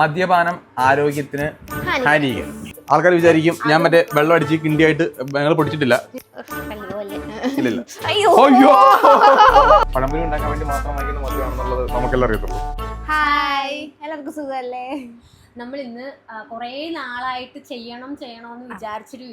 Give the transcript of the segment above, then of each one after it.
മദ്യപാനം ആരോഗ്യത്തിന് ഹാനി. ഹാനികരം. ആൾക്കാർ വിചാരിക്കും ഞാൻ മറ്റേ വെള്ളം അടിച്ച് കിണ്ടിയായിട്ട് ഞങ്ങൾ പൊടിച്ചിട്ടില്ല. ഇല്ലില്ല. അയ്യോ. അയ്യോ. പഴംപൊരി ഉണ്ടാക്കാൻ വേണ്ടി മാത്രം വാങ്ങിക്കുന്ന മദ്യമാണെന്നുള്ളത് നമുക്കെല്ലാം അറിയത്തുള്ളൂ. ഹായ്. എല്ലാവർക്കും സുഖമല്ലേ? നമ്മൾ ഇന്ന് കുറെ നാളായിട്ട് ചെയ്യണം ചെയ്യണമെന്ന് വിചാരിച്ചൊരു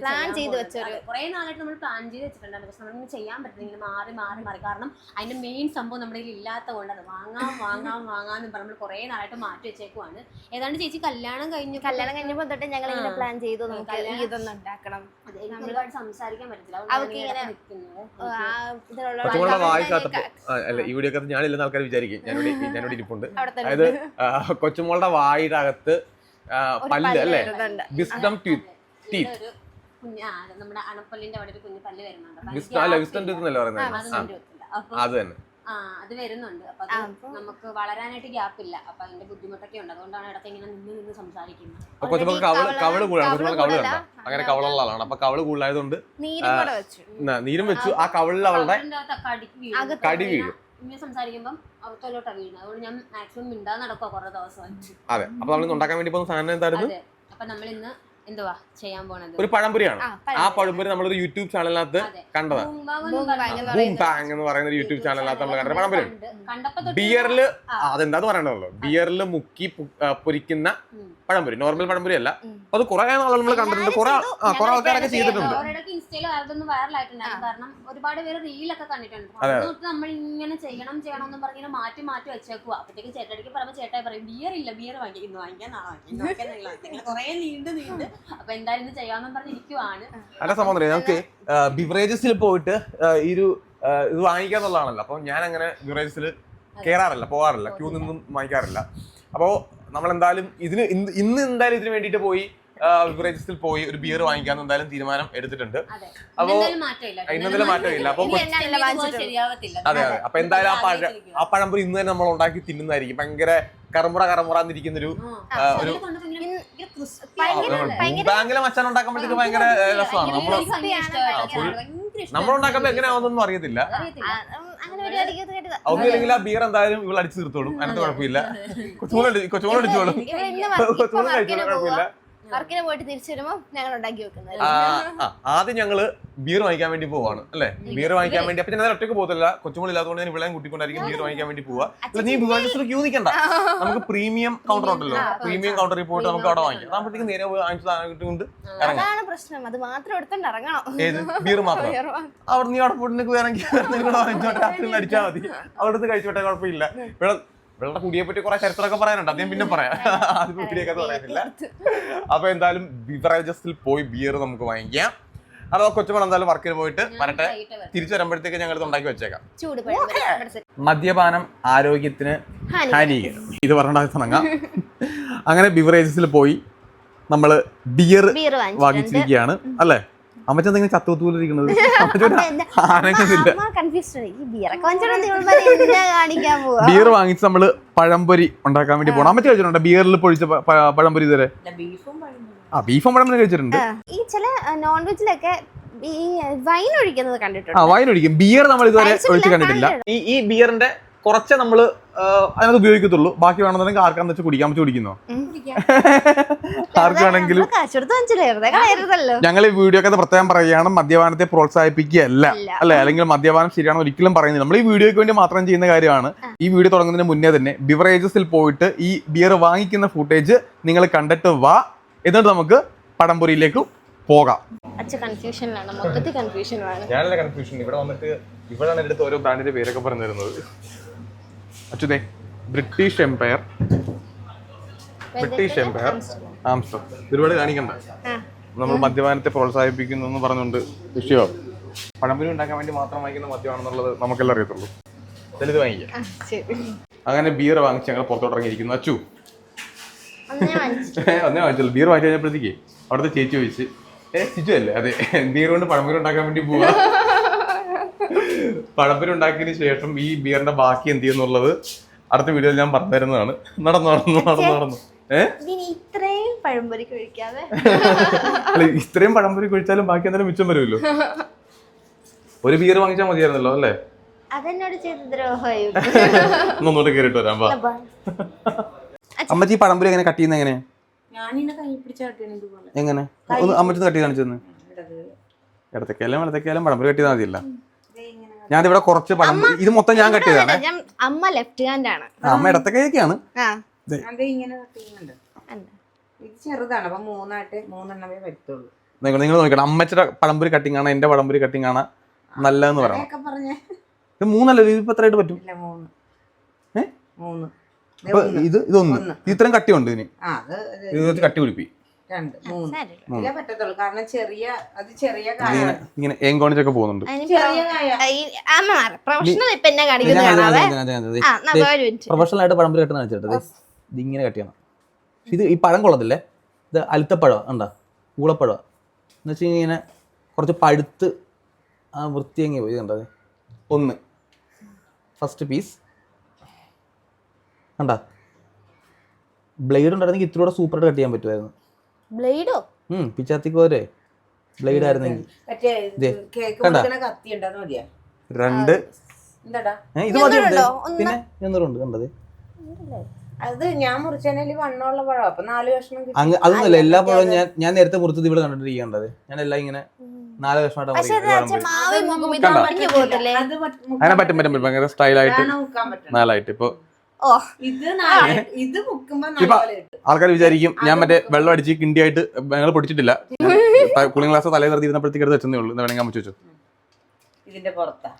പ്ലാൻ ചെയ്ത് വെച്ചൊരു- കുറെ നാളായിട്ട് നമ്മൾ പ്ലാൻ ചെയ്ത് വെച്ചിട്ടുണ്ടായിരുന്നു. പക്ഷെ നമ്മളിങ്ങനെ ചെയ്യാൻ പറ്റുന്നില്ല മാറി മാറി മാറി. കാരണം അതിന്റെ മെയിൻ സംഭവം നമ്മുടെ കയ്യിൽ ഇല്ലാത്ത കൊണ്ട് അത് വാങ്ങാം വാങ്ങാം എന്ന് പറഞ്ഞ് നമ്മൾ കുറെ നാളായിട്ട് മാറ്റി വെച്ചേക്കുവാണ്. ഏതാണ്ട് ചേച്ചി കല്യാണം കഴിഞ്ഞു കല്യാണം കഴിഞ്ഞപ്പോ തൊട്ട് ഞങ്ങൾ ഇങ്ങനെ പ്ലാൻ ചെയ്തു നമുക്ക് ഇതൊന്നും ഉണ്ടാക്കണം. ഒരുപാട് സംസാരിക്കാൻ പറ്റത്തില്ല. അവൾക്ക് ഇങ്ങനെ- ഈ വീഡിയോ ഞാനില്ലെന്ന് ആൾക്കാർ വിചാരിക്കും. ഞാനിവിടെ ഞാനിവിടെ ഇരിപ്പുണ്ട്. അതായത് കൊച്ചുമോളുടെ വായുടെ അകത്ത് പല്ല് അല്ലേ. വിസ്ഡം ടീത്ത് നമ്മുടെ അണപ്പല്ലിന്റെ അവിടെ ഒരു കുഞ്ഞു പല്ല് വരുന്നുണ്ട്. അത് തന്നെ. ആ അത് വരുന്നുണ്ട്. അപ്പൊ നമുക്ക് വളരാനായിട്ട് ഗ്യാപ്പ് ഇല്ല. അപ്പൊ അതിന്റെ ബുദ്ധിമുട്ടൊക്കെ ഉണ്ട്. അതുകൊണ്ടാണ് ഇടയ്ക്ക് ഇങ്ങനെ നിന്ന് നിന്ന് സംസാരിക്കുന്നത്. കവൾ കൂടുതലാണ് കവൾ. കണ്ട? അങ്ങനെ കവളുള്ള ആളാണ്. അപ്പൊ കവൾ കൂടുതലായതുകൊണ്ട് നീരും വെച്ചു. നീരും വെച്ചു. ആ കവളിൽ അവളുടെ. കടി വീഴും. ഇങ്ങനെ സംസാരിക്കുമ്പം അവത്തോലോട്ടാ വീഴുന്നത് അതുകൊണ്ട് ഞാൻ മാക്സിമം മിണ്ടാതെ നടക്കുക കുറെ ദിവസമായിട്ട്. അതെ. അപ്പൊ നമ്മൾ ഉണ്ടാക്കാൻ വേണ്ടി പോകുന്ന സാധനം എന്തായിരുന്നു? അപ്പൊ നമ്മൾ ഇന്ന് എന്തുവാ ചെയ്യാൻ പോണത്? ഒരു പഴംപൊരിയാണ്. ആ, പഴംപുരി. പഴംപൊരി നമ്മളൊരു യൂട്യൂബ് ചാനലിനകത്ത് കണ്ടതാണ് ബൂം ബാങ് എന്ന് പറയുന്ന ഒരു യൂട്യൂബ് ചാനലിനകത്ത് നമ്മൾ കണ്ടത്. പഴംപൊരി. ആ. അതെന്താന്ന് പറയണ്ടല്ലോ ബിയറിൽ മുക്കി പൊരിക്കുന്ന പഴംപുരി. നോർമൽ പഴംപൊരി അല്ല. അത് കുറെ ആളുകൾ നമ്മൾ കണ്ടിട്ടുണ്ട്. കുറെ കുറെ ആൾക്കാരൊക്കെ ചെയ്തിട്ടുണ്ട്. അവരുടെ ഇൻസ്റ്റയിൽ അതൊന്ന് വൈറലായിട്ടുണ്ടായിരുന്നു കാരണം ഒരുപാട് പേര് റീലൊക്കെ കണ്ടിട്ടുണ്ട്. നമ്മൾ ഇങ്ങനെ ചെയ്യണം ചെയ്യണം എന്ന് പറഞ്ഞിട്ട് മാറ്റി മാറ്റി വെച്ചേക്കുക അപ്പോഴത്തേക്ക് ചേട്ടടിക്ക് പറയുമ്പോൾ ചേട്ടായി പറയും ബിയർ ഇല്ല ബിയർ വാങ്ങിക്കുന്നു വാങ്ങിക്കാൻ നാളെ വാങ്ങിക്കും വാങ്ങിക്കാൻ നാളെ വാങ്ങിക്കാം." ഇങ്ങനെ നീണ്ട് നീണ്ട് അപ്പൊ എന്തായാലും ഇന്ന് ചെയ്യാമെന്നും പറഞ്ഞിരിക്കുവാണ് അല്ല സംഭവം നമുക്ക് ബിവറേജസിൽ പോയിട്ട് ഈ ഒരു ഇത് വാങ്ങിക്കാന്നുള്ളതാണല്ലോ അപ്പൊ ഞാൻ അങ്ങനെ ബിവറേജസിൽ കയറാറില്ല പോകാറില്ല ക്യൂ നിന്നും വാങ്ങിക്കാറില്ല. അപ്പോൾ നമ്മൾ എന്തായാലും ഇതിന് ഇന്ന് ഇന്ന് എന്തായാലും ഇതിന് വേണ്ടിയിട്ട് പോയി ബിവറേജസിൽ പോയി ഒരു ബിയർ വാങ്ങിക്കാന്ന് എന്തായാലും തീരുമാനം എടുത്തിട്ടുണ്ട്. അതെ. അപ്പോ- ഇന്നലെ മാറ്റമില്ല. അപ്പൊ അതെ അതെ. അപ്പൊ എന്തായാലും ആ പഴ ആ പഴംപൊരി ഇന്ന് തന്നെ നമ്മൾ ഉണ്ടാക്കി തിന്നുന്നതായിരിക്കും. ഭയങ്കര കറമുറ കറമുറാന്നിരിക്കുന്ന ഒരു ഒരു ബാങ്കിലെ മച്ചാൻ ഉണ്ടാക്കുമ്പോഴത്തേക്ക് ഭയങ്കര രസമാണ്. നമ്മൾ നമ്മൾ ഉണ്ടാക്കുമ്പോൾ എങ്ങനെയാവുന്നൊന്നും അറിയത്തില്ല. ഒന്നുമില്ലെങ്കിൽ ആ ബിയർ എന്തായാലും ഇവൾ അടിച്ചു തീർത്തോളും. അതിനകത്ത് കുഴപ്പമില്ല. കൊച്ചുമോൾ കൊച്ചുമോൾ അടിച്ചോളും ഇപ്പൊ കഴിച്ചോളും കുഴപ്പമില്ല. വർക്കിന് പോയിട്ട് തിരിച്ചു വരുമ്പോ ഞങ്ങൾ ഉണ്ടാക്കി വെക്കുന്നത് ആദ്യം ഞങ്ങൾ ബിയർ വാങ്ങിക്കാൻ വേണ്ടി പോവാണ് അല്ലെ? ബിയർ വാങ്ങിക്കാൻ വേണ്ടി അപ്പൊ ഞാൻ ഒറ്റയ്ക്ക് പോകത്തില്ല. കൊച്ചുമോൾ ഇല്ലാത്തതുകൊണ്ട് ഞാൻ ഇവിളെയും കൂട്ടിക്കൊണ്ടായിരിക്കും ബിയർ വാങ്ങിക്കാൻ വേണ്ടി പോവാ. അല്ല നീ ഭുവനേശ്വർ ക്യൂ നിൽക്കണ്ട നമുക്ക് പ്രീമിയം കൗണ്ടർ ഉണ്ടല്ലോ. പ്രീമിയം കൗണ്ടറിൽ പോയിട്ട് നമുക്ക് അവിടെ വാങ്ങിക്കാം. അതാകുമ്പോഴത്തേക്ക് നേരെ പോയി വാങ്ങിച്ച സാധനം കിട്ടുകൊണ്ട് അതാണ് പ്രശ്നം. അത് മാത്രം എടുത്തോണ്ട് ഇറങ്ങണം. ഏത്? ബിയർ മാത്രം. അവിടെ നീ അവിടെ പോയിട്ട് നിനക്ക് വേണമെങ്കിൽ വാങ്ങിച്ചോട്ടെ. അടിച്ചാൽ മതി. അവിടുന്ന് കഴിച്ചോട്ടെ കുഴപ്പമില്ല. വെള്ളം കുടിയെ പറ്റി കുറെ ചരിത്രമൊക്കെ പറയാനുണ്ട്. അദ്ദേഹം പിന്നെ പറയാം. അത് കുടിയൊക്കെ പറയാനില്ല. അപ്പൊ എന്തായാലും ബിവറേജസിൽ പോയി ബിയർ നമുക്ക് വാങ്ങിക്കാം. അതോ കൊച്ചുമോൾ എന്തായാലും വർക്കിന് പോയിട്ട് വരട്ടെ. തിരിച്ചു വരുമ്പോഴത്തേക്ക് ഞങ്ങൾ ഉണ്ടാക്കി വെച്ചേക്കാം. മദ്യപാനം ആരോഗ്യത്തിന് ഹാനികരം. ഇത് പറഞ്ഞാൽ തുടങ്ങാം. അങ്ങനെ ബിവറേജസിൽ പോയി നമ്മൾ ബിയർ വാങ്ങിച്ചിരിക്കുകയാണ്. അല്ലേ? അമ്മച്ച എന്തെങ്കിലും ചത്തുത്തൂലിരിക്കുന്നത് പോവാ? ബിയർ വാങ്ങിച്ച് നമ്മൾ പഴംപൊരി ഉണ്ടാക്കാൻ വേണ്ടി പോകണം അമ്മച്ച കഴിച്ചിട്ടുണ്ട്? ബിയറിൽ പൊഴിച്ച പഴംപൊരി ഇതുവരെ? ആ ബീഫും പഴംപൊരി കഴിച്ചിട്ടുണ്ട്. ഈ ചില നോൺ വെജിലൊക്കെ ഈ വൈൻ ഒഴിക്കുന്നത് കണ്ടിട്ടുണ്ട്? ആ വൈൻ ഒഴിക്കും. ബിയർ നമ്മൾ ഇതുവരെ ഒഴിച്ച് കണ്ടിട്ടില്ല. ഈ ഈ ബിയറിന്റെ കുറച്ചേ നമ്മൾ അതിനകത്ത് ഉപയോഗിക്കത്തുള്ളൂ. ബാക്കി വേണമെന്നുണ്ടെങ്കിൽ ആർക്കാന്ന് വെച്ചാൽ കുടിക്കാൻ വെച്ച് കുടിക്കുന്നോ? ആർക്കാണെങ്കിലും ഞങ്ങൾ ഈ വീഡിയോ ഒക്കെ പ്രത്യേകം പറയുകയാണ് മദ്യപാനത്തെ പ്രോത്സാഹിപ്പിക്കുകയല്ല. അല്ലെ? അല്ലെങ്കിൽ മദ്യപാനം ശരിയാണ് ഒരിക്കലും പറയുന്നത് നമ്മൾ ഈ വീഡിയോയ്ക്ക് വേണ്ടി മാത്രം ചെയ്യുന്ന കാര്യമാണ്. ഈ വീഡിയോ തുടങ്ങുന്നതിന് മുന്നേ തന്നെ ബിവറേജസിൽ പോയിട്ട് ഈ ബിയർ വാങ്ങിക്കുന്ന ഫുട്ടേജ് നിങ്ങൾ കണ്ടിട്ട് വാ. എന്നിട്ട് നമുക്ക് പടംപൊരിയിലേക്ക് പോകാം. അച്ഛ കൺഫ്യൂഷനിലാണ് മൊത്തത്തിൽ കൺഫ്യൂഷനാണ് ഞാനല്ല കൺഫ്യൂഷൻ ഇവിടെ വന്നിട്ട് ഇവിടെയാണ് എടുത്ത് ഓരോ ബ്രാൻഡിന്റെ പേരൊക്കെ പറഞ്ഞു തരുന്നത്. അച്യുതേ ബ്രിട്ടീഷ് എംപയർ ബ്രിട്ടീഷ് എംപയർ ആംസ്റ്റർ ഒരുപാട് കാണിക്കണ്ട. നമ്മൾ മദ്യപാനത്തെ പ്രോത്സാഹിപ്പിക്കുന്നു എന്ന് പറഞ്ഞുകൊണ്ട് വിഷയമാണ് പഴംപൊരി ഉണ്ടാക്കാൻ വേണ്ടി മാത്രം വാങ്ങിക്കുന്ന മദ്യമാണെന്നുള്ളത് നമുക്കെല്ലാം അറിയത്തുള്ളൂ. ചിലത് വാങ്ങിക്കാം. അങ്ങനെ ബിയർ വാങ്ങിച്ച് ഞങ്ങൾ പുറത്തോട്ടിറങ്ങിയിരിക്കുന്നു. അച്ചു. അന്നേ വാങ്ങിച്ചു ഒന്നേ വാങ്ങിച്ചുള്ളൂ ബിയർ വാങ്ങിച്ചു കഴിഞ്ഞപ്പോഴത്തേക്ക് അവിടുത്തെ ചേച്ചി ചോദിച്ച് ഏ ചിച്ചു അല്ലേ? അതെ. ബിയർ കൊണ്ട് പഴംപൊരി ഉണ്ടാക്കാൻ വേണ്ടി പോവാ. പഴംപൊരി ഉണ്ടാക്കിയതിന് ശേഷം ഈ ബിയറിന്റെ ബാക്കി എന്ത് ചെയ്യുന്നുള്ളത് അടുത്ത വീഡിയോയിൽ ഞാൻ പറഞ്ഞു തരുന്നതാണ് നടന്നു നടന്നു നടന്നു. നടന്നു ഇത്രയും പഴംപൊരി കഴിക്കാതെ അല്ല ഇത്രയും പഴംപൊരി കഴിച്ചാലും ബാക്കി എന്തായാലും മിച്ചം വരുമല്ലോ. ഒരു ബിയർ വാങ്ങിച്ചാൽ മതിയായിരുന്നല്ലോ അല്ലേ? അതെന്നോട് ചെയ്ത ദ്രോഹമായി. ഒന്നൊന്നുകൂടെ കേറിട്ട് വരാം വാ. അമ്മച്ചി പഴംപൊരി എങ്ങനെ കട്ട് ചെയ്യുന്നത് എങ്ങനെ? എങ്ങനെ ഒന്ന് അമ്മച്ചി കട്ട് ചെയ്ത് കാണിച്ചു ഇടത്തേക്കാലും ഇടത്തേക്കാലും പഴംപൊരി കട്ട് ചെയ്താൽ മതിയല്ല. ഞാൻ ഇവിടെ കുറച്ച് പഴം ഇത് മൊത്തം ഞാൻ കട്ട് ചെയ്തതാണ്. അമ്മ ലെഫ്റ്റ് ഹാൻഡ് ആണ് അമ്മ ഉണ്ട്. ഇത് ചെറുതാണ്. അപ്പൊ മൂന്നായിട്ട് മൂന്നെണ്ണമേ പറ്റുള്ളൂ നിങ്ങൾ നിങ്ങൾ നോക്കണം. അമ്മച്ചിയുടെ പഴംപുരി കട്ടിങ് ആണ് എന്റെ പഴംപുരി കട്ടിങ് ആണ് നല്ലതെന്ന് പറയണം. ഇത് മൂന്നല്ല? ഇതിപ്പോ എത്രയായിട്ട് പറ്റും? മൂന്ന്. ഇത് ഇതൊന്ന്. ഇത്രയും കട്ടിയുണ്ട് ഇതിന് ആ അത് ഇത് ഇത് കട്ടി പിടിപ്പി. രണ്ട് മൂന്ന്. പറ്റത്തുള്ളൂ. കാരണം ചെറിയ അത് ചെറിയ ഇങ്ങനെ ഏങ്കോണിച്ചൊക്കെ പോകുന്നുണ്ട്. പ്രൊഫഷണൽ ആയിട്ട് പഴം കട്ടുന്ന കാണിച്ചിട്ട് ഇത് ഇങ്ങനെ കട്ട് ചെയ്യണം. ഇത് ഈ പഴം കൊള്ളത്തില്ലേ? ഇത് അലുത്തപ്പഴം ഉണ്ടാ ഊളപ്പഴം. എന്ന് വെച്ച് കഴിഞ്ഞാൽ ഇങ്ങനെ കുറച്ച് പഴുത്ത് ആ വൃത്തിയങ്ങി പോയി കണ്ടത് ഒന്ന്. ഫസ്റ്റ് പീസ് കണ്ടാ? ബ്ലേഡ് ഉണ്ടായിരുന്നെങ്കിൽ ഇത്തിരി കൂടെ സൂപ്പറായിട്ട് കട്ട് ചെയ്യാൻ പറ്റുമായിരുന്നു. ബ്ലേഡോ ഉം പിച്ചാത്തിക്കോരെ ബ്ലേഡ് ആയിരുന്നെങ്കിൽ രണ്ട്. എന്താടാ ഇത് പിന്നെ എന്നൂറുണ്ട് കണ്ടത് അത് ഞാൻ വണ്ണമുള്ള പഴം. അപ്പൊ നാല് കഷ്ണം അതൊന്നുമല്ല എല്ലാ പഴവും ഞാൻ ഞാൻ നേരത്തെ മുറിച്ചത് ഇവിടെ കണ്ടിട്ടിരിക്കേണ്ടത് ഞാൻ എല്ലാം ഇങ്ങനെ നാല് അത് പറ്റ- അങ്ങനെ പറ്റും പറ്റും പറ്റും. ഭയങ്കര സ്റ്റൈലായിട്ട് നാലായിട്ട്. ഇപ്പൊ ആൾക്കാർ വിചാരിക്കും ഞാൻ മറ്റേ വെള്ളം അടിച്ച് കിണ്ടിയായിട്ട് ഞങ്ങൾ പൊടിച്ചിട്ടില്ല. കൂളിംഗ് ഗ്ലാസ് തലേ നിർത്തി ഇരുന്നപ്പോഴത്തേക്ക് എടുത്ത് വെച്ചതേ ഉള്ളൂ. എന്ന് വേണമെങ്കിൽ പുറത്താ.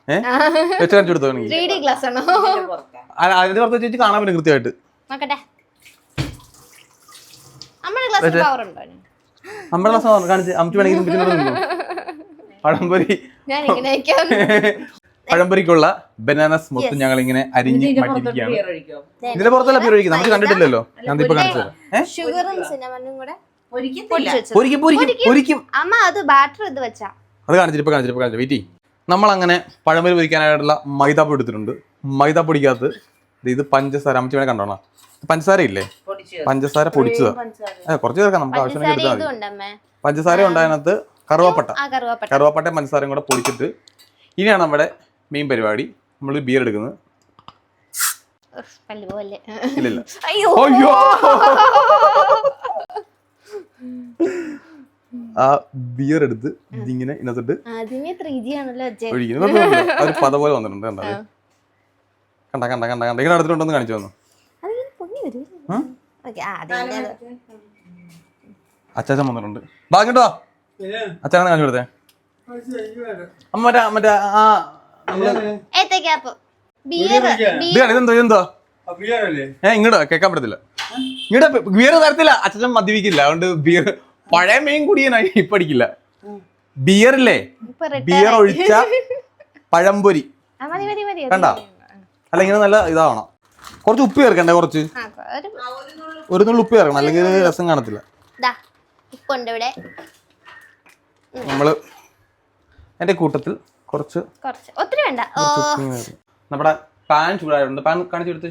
വെച്ച് കാണിച്ചു കൊടുത്തോ അതിന്റെ പുറത്ത് വെച്ചിട്ട് കാണാൻ പറ്റും കൃത്യമായിട്ട്. നമ്മുടെ ഗ്ലാസ് പവർ ഉണ്ടോ അതിന്? നമ്മുടെ ഗ്ലാസ് കാണിച്ച് അമ്മച്ചു വേണമെങ്കിൽ ഇത് പഴംപൊരിക്കുള്ള ബനാന സ്മൂത്ത് ഞങ്ങൾ ഇങ്ങനെ അരിഞ്ഞ് മാറ്റിയിരിക്കുകയാണ്. ഇതിന്റെ പുറത്തല്ല പേര് ഒഴിക്കുന്നത് നമുക്ക് കണ്ടിട്ടില്ലല്ലോ. ഞാൻ ഇപ്പൊ കാണിച്ചു ഷുഗറും സിനമനും കൂടെ ഒരിക്കത്തില്ല. പൊടിച്ച് വെച്ചത്. പൊരിക്കും പൊരിക്കും പൊരിക്കും അമ്മ അത് ബാറ്റർ ഇത് വെച്ചാ. അത് കാണിച്ചിട്ട് ഇപ്പൊ കാണിച്ചിട്ട് കാണിച്ചു വെയിറ്റ് നമ്മൾ അങ്ങനെ പഴംപൊരി പൊരിക്കാനായിട്ടുള്ള മൈദാപ്പൊടി എടുത്തിട്ടുണ്ട്. മൈദാപ്പൊടിക്കകത്ത് ദേ ഇത് പഞ്ചസാര. അമ്മച്ചി വേണേ കണ്ടോണോ? പഞ്ചസാര ഇല്ലേ? പഞ്ചസാര പൊടിച്ചത്. കുറച്ച് ചേർക്കാം. നമുക്ക് ആവശ്യമായി ആവശ്യമെങ്കിൽ എടുത്താൽ മതി. പഞ്ചസാര ഉണ്ടായതിനകത്ത് കറുവാപ്പട്ട. കറുവാപ്പട്ടയും പഞ്ചസാരയും കൂടെ പൊടിച്ചിട്ട് ഇനിയാണ് നമ്മുടെ മെയിൻ പരിപാടി നമ്മൾ ബിയർ എടുക്കുന്നത് ഇല്ലില്ല. അയ്യോ. ആ ബിയർ എടുത്ത് ഇതിങ്ങനെ വെച്ചേ ഒഴിക്കുന്നു. ഒരു പത പോലെ വന്നിട്ടുണ്ട് കണ്ടത് കണ്ട കണ്ട കണ്ട കണ്ട. ഇങ്ങനെ അടുത്തിട്ടുണ്ടെന്ന് കാണിച്ചു തന്നു. അച്ചാച്ചൻ വന്നിട്ടുണ്ട്. ബാ കേട്ടോ അച്ഛനാണ് കാണിച്ചു കൊടുത്തേ. അമ്മ മറ്റേ മറ്റേ ആ ഏത്തക്കാപ്പ് ബിയർ ഇതെന്തോ ഇതെന്തോ? ഏ ഇങ്ങോട്ട് കേൾക്കാൻ പറ്റത്തില്ല. ഇങ്ങോട്ട് ബിയർ തരത്തില്ല. അച്ഛൻ മദ്യപിക്കില്ല. അതുകൊണ്ട് ബിയർ പഴയ മെയിൻ കുടിയനായി ഇപ്പൊ അടിക്കില്ല. ബിയർ ഇല്ലേ ബിയർ ഒഴിച്ച പഴംപൊരി. ആ, മതി മതി മതി. കണ്ടാ? അല്ല ഇങ്ങനെ നല്ല ഇതാവണം. കുറച്ച് ഉപ്പ് ചേർക്കണ്ടേ കുറച്ച്? ആ, ഒരു ഒരു നുള്ളി ഉപ്പ് ചേർക്കണം. അല്ലെങ്കിൽ രസം കാണത്തില്ല. ദാ ഉപ്പുണ്ട് ഇവിടെ. നമ്മൾ എന്റെ കൂട്ടത്തിൽ കുറച്ച് കുറച്ച്. ഒത്തിരി വേണ്ട. ഓ. നമ്മുടെ പാൻ ചൂടായിട്ടുണ്ട് പാൻ കാണിച്ചു എടുത്തു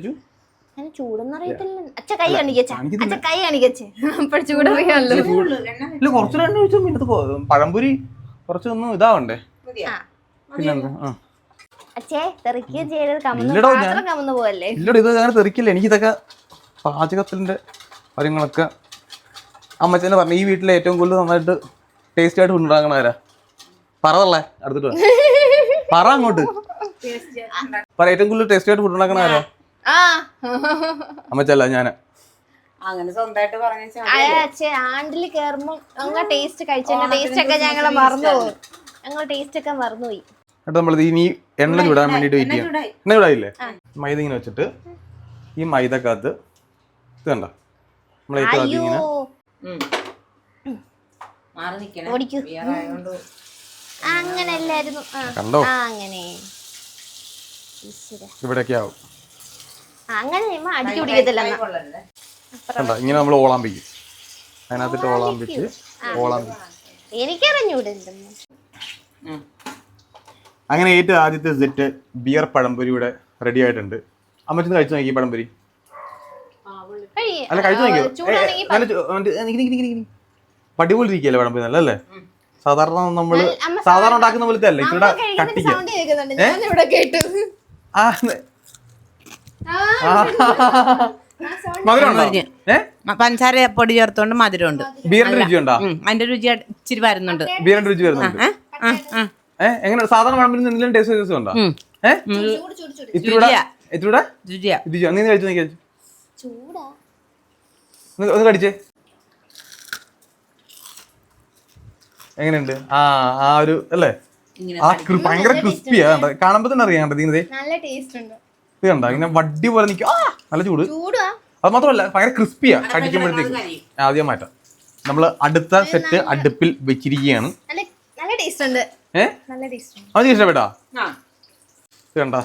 അതിന് ചൂടൊന്നും അറിയത്തില്ല. അച്ഛ കൈ കാണിക്കച്ച അച്ഛ. കൈ കാണിക്കച്ചേ അപ്പോൾ ചൂടറിയാമല്ലോ ഇല്ല കുറച്ച് രണ്ട് ഒഴിച്ചു പിന്നെ ഇത് കൊ- പഴംപൊരി കുറച്ചൊന്നും ഇതാവണ്ടേ. പിന്നെന്താ? ആ. അച്ഛേ തെറിക്കുകയും ചെയ്തത് കമന്ന് ഇല്ലടോ, ഞാൻ- പാത്രം കമന്ന് പോവല്ലേ? ഇല്ലടോ ഇത് അങ്ങനെ തെറിക്കില്ല. എനിക്കിതൊക്കെ പാചകത്തിന്റെ കാര്യങ്ങളൊക്കെ അമ്മച്ചനെ പറഞ്ഞു ഈ വീട്ടിലെ ഏറ്റവും കൂടുതൽ നന്നായിട്ട് ടേസ്റ്റ് ആയിട്ട് ഉണ്ടാക്കണ ആരാ അടുത്തിട്ട്. പറ അങ്ങോട്ട്. പറ ഏറ്റവും കൂടുതൽ ടേസ്റ്റ് ആയിട്ട് ഫുഡ് ഉണ്ടാക്കണ ആരാ? അമ്മച്ചല്ല ഞാൻ. അങ്ങനെ സ്വന്തമായിട്ട് പറഞ്ഞ ആണ്ടിൽ കേറുമ്പോ ഞങ്ങൾ ടേസ്റ്റ് ടേസ്റ്റ് ഒക്കെ ഞങ്ങൾ ടേസ്റ്റ് ഒക്കെ മറന്നുപോയി. എന്നിട്ട് നമ്മൾ ഇനി എണ്ണ ചൂടാൻ വേണ്ടിട്ട് വെയിറ്റ് ചെയ്യാം എണ്ണ ചൂടായില്ലേ? മൈദ ഇങ്ങനെ വെച്ചിട്ട് ഈ മൈദക്കകത്ത് ഇത് കണ്ട? നമ്മൾ ഏറ്റവും ആദ്യം അയ്യോ ഉം. മാറി നിക്കണേ ഓടിക്കൂ. ബിയർ ആയതുകൊണ്ട് ആ, അങ്ങനെ അല്ലായിരുന്നു കണ്ടോ ആ, അങ്ങനെ. ഇവിടെയൊക്കെ ആവും അങ്ങനെ അടിച്ചു പിടിക്കത്തില്ല ഇങ്ങനെ നമ്മൾ ഓളാമ്പിക്കും അതിനകത്തിട്ട് ഓളാമ്പിച്ച് ഓളാമ്പിക്കും എനിക്കറിഞ്ഞൂടെ എന്തെന്ന് അങ്ങനെ ഏറ്റവും ആദ്യത്തെ സെറ്റ് ബിയർ പഴംപൊരി ഇവിടെ റെഡി ആയിട്ടുണ്ട്. അമ്മച്ചൊന്ന് കഴിച്ചു നോക്കി പഴംപൊരി. അല്ല കഴിച്ചു നോക്കിയോ. പടിപോലെ ഇരിക്കുകയല്ലേ പഴംപൊരി? നല്ല അല്ലേ സാധാരണ നമ്മൾ സാധാരണ ഉണ്ടാക്കുന്ന പോലത്തെ അല്ല ഇവിടെ കട്ടിക്ക. ഞാൻ ഇവിടെ കേട്ടു. ആ ആ, ആ. മധുരം ഉണ്ടോ? മധുരം. പഞ്ചസാര പൊടി ചേർത്തോണ്ട് മധുരമുണ്ട്. ബീറിന്റെ രുചി ഉണ്ടോ അതിന്റെ രുചി ഇച്ചിരി വരുന്നുണ്ട്. ബീറിന്റെ രുചി വരുന്നുണ്ട്. എങ്ങനെ സാധാരണ പഴംപൊരി എന്തെങ്കിലും ടേസ്റ്റ് വ്യത്യാസം ഉണ്ടോ. ഇത്തിരൂടെ നീ ഒന്ന് കഴിച്ചു നീ കഴിച്ചു. ഒന്ന് കടിച്ചേ. എങ്ങനെയുണ്ട്? ആ ആ ഒരു അല്ലേ? ഇങ്ങനെ ആ ക്രി- ഭയങ്കര ക്രിസ്പിയാ കണ്ടോ കാണുമ്പോ തന്നെ അറിയാം കണ്ടോ ഇതിനെ നല്ല ടേസ്റ്റ് ഉണ്ട്. ഇത് കണ്ടോ? ഇങ്ങനെ വടി പോലെ നിൽക്കും ആ നല്ല ചൂട്. അത് മാത്രമല്ല ഭയങ്കര ക്രിസ്പിയാ കടിക്കുമ്പോഴത്തേക്ക് ആദ്യം മാറ്റാം. നമ്മൾ അടുത്ത സെറ്റ് അടുപ്പിൽ വെച്ചിരിക്കുകയാണ്. നല്ല നല്ല ടേസ്റ്റ് ഉണ്ട്. നല്ല ടേസ്റ്റ് ഉണ്ട്. അവന് ഇഷ്ടപ്പെട്ടാ ആ. ഇത് കണ്ടാ?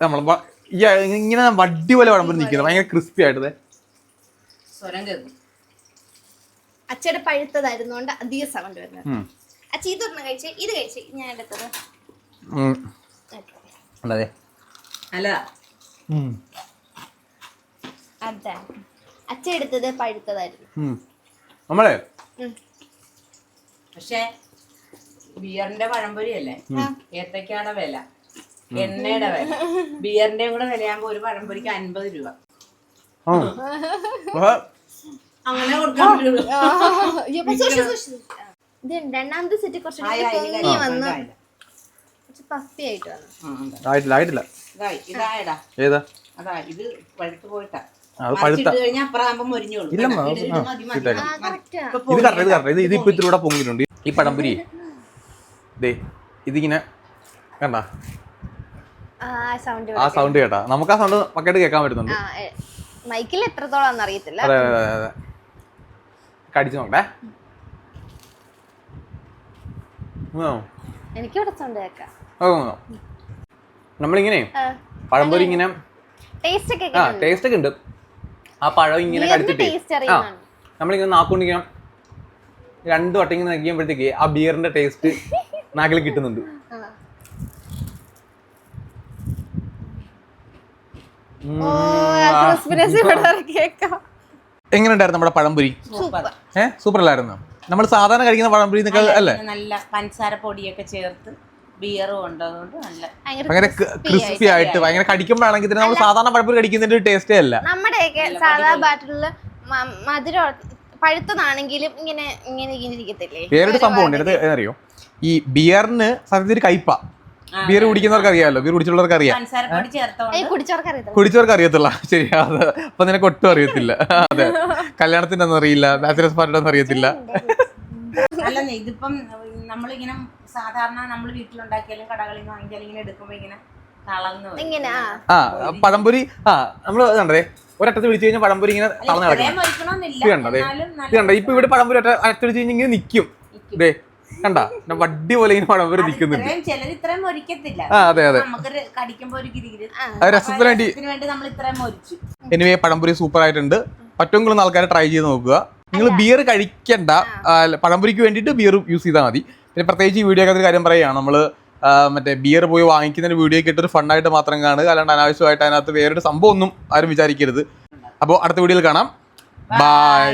നമ്മൾ ഇങ്ങനെ വടി പോലെ വടമ്പ് നിൽക്കുന്നത് ഭയങ്കര ക്രിസ്പി ആയിട്ട് ദേ. സ്വരം കേൾക്കും. അച്ചയുടെ പഴുത്തതായിരുന്നോണ്ട് അധികം സൗണ്ട് വരുന്നത്. അച്ഛ ഒന്ന് കഴിച്ച് ഇത് കഴിച്ച് ഞാൻ എടുത്തത്. അതെ. അച്ഛ എടുത്തത് പഴുത്തതായിരുന്നു. നമ്മളെ. പക്ഷെ ബിയറിന്റെ പഴംപൊരി അല്ലേ ഏത്തക്കാടെ വില. എണ്ണയുടെ വില. ബിയറിന്റെയും കൂടെ വിലയാകുമ്പോ ഒരു പഴംപൊരിക്ക് അൻപത് രൂപ. അങ്ങനെ. ഇത് രണ്ടാമത്തെ സെറ്റ് കുറച്ച് പൊങ്ങി വന്നു. കുറച്ച് പഫി ആയിട്ട് വന്നു. ആയിട്ടില്ല ഏതാ? അതാ ഇത് പഴുത്ത് പോയിട്ടാ. പൊങ്ങിയിട്ടുണ്ട്. ഈ പടംപുരി. ദേ ഇതിങ്ങനെ കണ്ട? ആ സൗണ്ട് ആ സൗണ്ട് കേട്ടാ. നമുക്ക് ആ സൗണ്ട് പക്കായിട്ട് കേൾക്കാൻ പറ്റുന്നുണ്ട്. ആ മൈക്കിൽ എത്രത്തോളം അറിയത്തില്ല. അതെ അതെ അതെ. കടിച്ചു നോക്കട്ടെ. എനിക്ക് നമ്മളിങ്ങനെ പഴംപൊരി ഇങ്ങനെ ആ ടേസ്റ്റ് ഒക്കെ ഉണ്ട്. ആ പഴം ഇങ്ങനെ കടിച്ചിട്ട്. ആ നമ്മളിങ്ങനെ നാക്കൊണ്ട് ഇങ്ങനെ രണ്ട് വട്ടം ഇങ്ങനെ നൽകിയപ്പോഴത്തേക്ക് ആ ബിയറിന്റെ ടേസ്റ്റ് നാക്കിൽ കിട്ടുന്നുണ്ട്. ഓ ക്രിസ്പിനെസ് ഇവിടെ കേൾക്കാം എങ്ങനെ ഉണ്ടായിരുന്നു നമ്മുടെ പഴംപൊരി? സൂപ്പർ. ഏഹ് സൂപ്പർ അല്ലായിരുന്നു നമ്മൾ സാധാരണ കഴിക്കുന്ന പഴംപൊരി അല്ലേ നല്ല പഞ്ചസാര പൊടിയൊക്കെ ചേർത്ത് ബിയറും ഉണ്ട് നല്ല ഭയങ്കര ക്രിസ്പി ആയിട്ട് ഭയങ്കര കടിക്കുമ്പോഴാണെങ്കിൽ തന്നെ നമ്മൾ സാധാരണ പഴംപൊരി കടിക്കുന്നതിന്റെ ഒരു ടേസ്റ്റേ അല്ല. നമ്മുടെയൊക്കെ സാധാ ബാറ്ററിൽ മധുരം പഴുത്തതാണെങ്കിലും ഇങ്ങനെ ഇങ്ങനെ ഇങ്ങനെ ഇരിക്കത്തില്ലേ? വേറൊരു സംഭവം ഉണ്ട്. അറിയോ ഈ ബിയറിന് സത്യത്തിൽ കയ്പ. ബിയർ കുടിക്കുന്നവർക്ക് അറിയാമല്ലോ ബിയർ കുടിച്ചുള്ളവർക്ക് അറിയാം കുടിച്ചവർക്ക് അറിയത്തില്ല ശരി അത് അപ്പൊ നിനക്ക് ഒട്ടും അറിയത്തില്ല. അതെ. കല്യാണത്തിന്റെ ഒന്നും അറിയില്ല. ബാച്ചലേഴ്സ് പാർട്ടിയുടെ ഒന്നും അറിയത്തില്ല. അല്ലെന്നേ ഇതിപ്പം നമ്മളിങ്ങനെ സാധാരണ നമ്മൾ വീട്ടിലുണ്ടാക്കിയാലും കടകളിൽ നിന്ന് വാങ്ങിച്ചാലും ഇങ്ങനെ എടുക്കുമ്പോ ഇങ്ങനെ ആ. പഴംപൊരി ആ നമ്മൾ കണ്ടേ ഒരട്ടത്ത് വിളിച്ചു കഴിഞ്ഞാൽ പഴംപൊരി ഇങ്ങനെ തളർന്നു കിടക്കണം. ഇത് കണ്ടോ ഇത് കണ്ട ഇപ്പൊ ഇവിടെ പഴംപൊരി ഒറ്റ വിളിച്ചു കഴിഞ്ഞാൽ ഇങ്ങനെ നിക്കും. ദേ കണ്ട? വട്ടി പോലെ ഇങ്ങനെ പഴംപൊരി നിൽക്കുന്നുണ്ട്. ആ അതെ അതെ. അത് രസത്തിന് വേണ്ടി നമ്മൾ ഇത്രയും മൊരിച്ചു. എനിവേ പഴംപൊരി സൂപ്പർ ആയിട്ടുണ്ട് പറ്റുമെങ്കിലും കൂടുതൽ ആൾക്കാരെ ട്രൈ ചെയ്ത് നോക്കുക. നിങ്ങൾ ബിയർ കഴിക്കണ്ട. പഴംപൊരിക്ക് വേണ്ടിയിട്ട് ബിയർ യൂസ് ചെയ്താൽ മതി. പിന്നെ പ്രത്യേകിച്ച് ഈ വീഡിയോ ഒരു കാര്യം പറയുകയാണ്. നമ്മൾ മറ്റേ ബിയർ പോയി വാങ്ങിക്കുന്നതിന് വീഡിയോ ഒക്കെ ഇട്ടൊരു ഫണ്ണായിട്ട് മാത്രം കാണുക. അല്ലാണ്ട് അനാവശ്യമായിട്ട് അതിനകത്ത് വേറൊരു സംഭവം ഒന്നും ആരും വിചാരിക്കരുത്. അപ്പോൾ അടുത്ത വീഡിയോയിൽ കാണാം. ബൈ